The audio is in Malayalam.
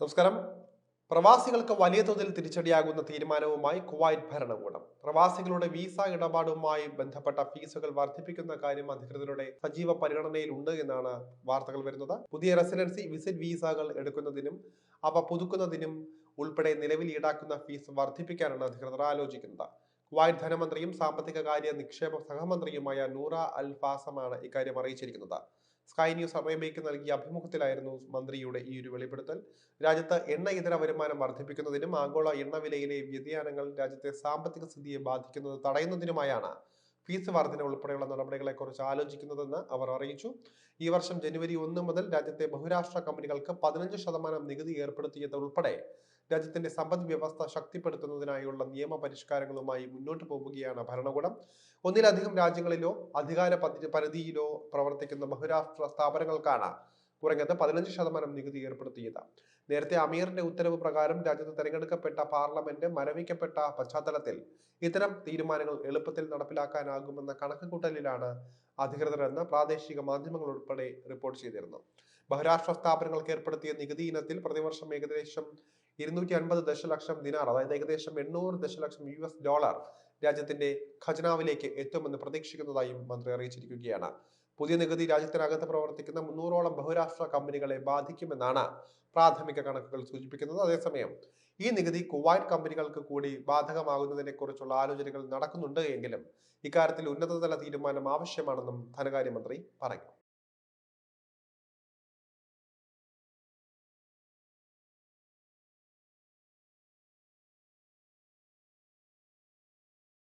നമസ്കാരം. പ്രവാസികൾക്ക് വലിയ തോതിൽ തിരിച്ചടിയാകുന്ന തീരുമാനവുമായി കുവൈറ്റ് ഭരണകൂടം. പ്രവാസികളുടെ വിസ ഇടപാടുമായി ബന്ധപ്പെട്ട ഫീസുകൾ വർദ്ധിപ്പിക്കുന്ന കാര്യം അധികൃതരുടെ സജീവ പരിഗണനയിലുണ്ട് എന്നാണ് വാർത്തകൾ വരുന്നത്. പുതിയ റെസിഡൻസി വിസിറ്റ് വിസകൾ എടുക്കുന്നതിനും അവ പുതുക്കുന്നതിനും ഉൾപ്പെടെ നിലവിൽ ഈടാക്കുന്ന ഫീസ് വർദ്ധിപ്പിക്കാനാണ് അധികൃതർ ആലോചിക്കുന്നത്. കുവൈറ്റ് ധനമന്ത്രിയും സാമ്പത്തിക കാര്യ നിക്ഷേപ സഹമന്ത്രിയുമായ നൂറ അൽ ഫാസമാണ് ഇക്കാര്യം അറിയിച്ചിരിക്കുന്നത്. സ്കൈ ന്യൂസ് അറേബ്യയ്ക്ക് നൽകിയ അഭിമുഖത്തിലായിരുന്നു മന്ത്രിയുടെ ഈ ഒരു വെളിപ്പെടുത്തൽ. രാജ്യത്ത് എണ്ണ ഇതര വരുമാനം വർദ്ധിപ്പിക്കുന്നതിനും ആഗോള എണ്ണ വിലയിലെ വ്യതിയാനങ്ങൾ രാജ്യത്തെ സാമ്പത്തിക സ്ഥിതിയെ ബാധിക്കുന്നത് തടയുന്നതിനുമായാണ് ഫീസ് വർധന ഉൾപ്പെടെയുള്ള നടപടികളെക്കുറിച്ച് ആലോചിക്കുന്നതെന്ന് അവർ അറിയിച്ചു. ഈ വർഷം ജനുവരി ഒന്ന് മുതൽ രാജ്യത്തെ ബഹുരാഷ്ട്ര കമ്പനികൾക്ക് പതിനഞ്ച് ശതമാനം നികുതി ഏർപ്പെടുത്തിയത് ഉൾപ്പെടെ രാജ്യത്തിന്റെ സമ്പദ് വ്യവസ്ഥ ശക്തിപ്പെടുത്തുന്നതിനായുള്ള നിയമ പരിഷ്കാരങ്ങളുമായി മുന്നോട്ട് പോവുകയാണ് ഭരണകൂടം. ഒന്നിലധികം രാജ്യങ്ങളിലോ അധികാര പരിധിയിലോ പ്രവർത്തിക്കുന്ന ബഹുരാഷ്ട്ര സ്ഥാപനങ്ങൾക്കാണ് കുറഞ്ഞത് പതിനഞ്ച് ശതമാനം നികുതി ഏർപ്പെടുത്തിയത്. നേരത്തെ അമീറിന്റെ ഉത്തരവ് പ്രകാരം രാജ്യത്ത് തെരഞ്ഞെടുക്കപ്പെട്ട പാർലമെന്റ് മരവിക്കപ്പെട്ട പശ്ചാത്തലത്തിൽ ഇത്തരം തീരുമാനങ്ങൾ എളുപ്പത്തിൽ നടപ്പിലാക്കാനാകുമെന്ന കണക്കുകൂട്ടലിലാണ് അധികൃതരെന്ന് പ്രാദേശിക മാധ്യമങ്ങൾ ഉൾപ്പെടെ റിപ്പോർട്ട് ചെയ്തിരുന്നു ബഹുരാഷ്ട്ര സ്ഥാപനങ്ങൾക്ക് ഏർപ്പെടുത്തിയ നികുതി ഇനത്തിൽ പ്രതിവർഷം ഏകദേശം ഇരുന്നൂറ്റി അൻപത് ദശലക്ഷം ദിനാർ അതായത് ഏകദേശം എണ്ണൂറ് ദശലക്ഷം യു എസ് ഡോളർ രാജ്യത്തിന്റെ ഖജനാവിലേക്ക് എത്തുമെന്ന് പ്രതീക്ഷിക്കുന്നതായും മന്ത്രി അറിയിച്ചിരിക്കുകയാണ്. പുതിയ നികുതി രാജ്യത്തിനകത്ത് പ്രവർത്തിക്കുന്ന മുന്നൂറോളം ബഹുരാഷ്ട്ര കമ്പനികളെ ബാധിക്കുമെന്നാണ് പ്രാഥമിക കണക്കുകൾ സൂചിപ്പിക്കുന്നത്. അതേസമയം ഈ നികുതി കുവൈറ്റ് കമ്പനികൾക്ക് കൂടി ബാധകമാകുന്നതിനെ കുറിച്ചുള്ള ആലോചനകൾ നടക്കുന്നുണ്ട് എങ്കിലും ഇക്കാര്യത്തിൽ ഉന്നതതല തീരുമാനം ആവശ്യമാണെന്നും ധനകാര്യമന്ത്രി പറഞ്ഞു.